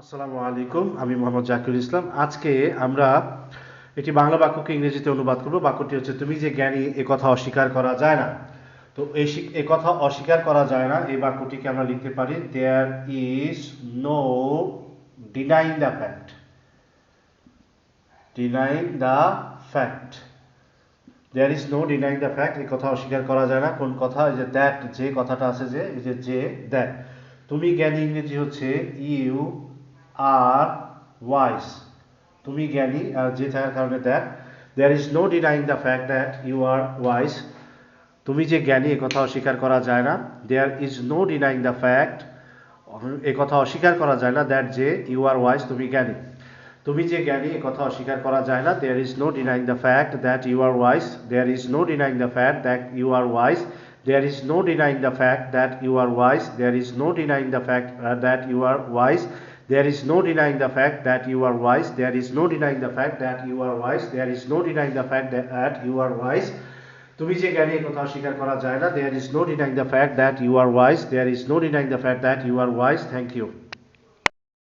আসসালামু আলাইকুম, আমি মোহাম্মদ জাকির ইসলাম। আজকে আমরা এটি বাংলা বাক্যকে ইংরেজিতে অনুবাদ করব। বাক্যটি হচ্ছে, তুমি যে জ্ঞানী, এ কথা অস্বীকার করা যায় না। তো এই এ কথা অস্বীকার করা যায় না, এই বাক্যটিকে আমরা লিখতে পারি there is no denying the fact denying the fact there is no denying the fact এই কথা অস্বীকার করা যায় না। কোন কথা? এই যে দ্যাট যে কথাটা আছে যে, এই যে যে দ্যাট তুমি জ্ঞানী ইংরেজি হচ্ছে ইউ আর ওয়াইস তুমি জ্ঞানী আর যে থাকার কারণে that there is no denying the fact that you are wise তুমি যে জ্ঞানী কথা অস্বীকার করা যায় না। There is no denying the fact এ কথা অস্বীকার করা যায় না দ্যাট যে ইউ আর ওয়াইস তুমি জ্ঞানী। তুমি যে জ্ঞানী, এ কথা অস্বীকার করা যায় না। There is no denying the fact that you are wise there is no denying the fact that you are wise there is no denying the fact that you are wise there is no denying the fact that you are wise there is no denying the fact that you are wise there is no denying the fact that you are wise there is no denying the fact that you are wise তুমি যে জ্ঞানী এ কথা অস্বীকার করা যায় না there is no denying the fact that you are wise there is no denying the fact that you are wise thank you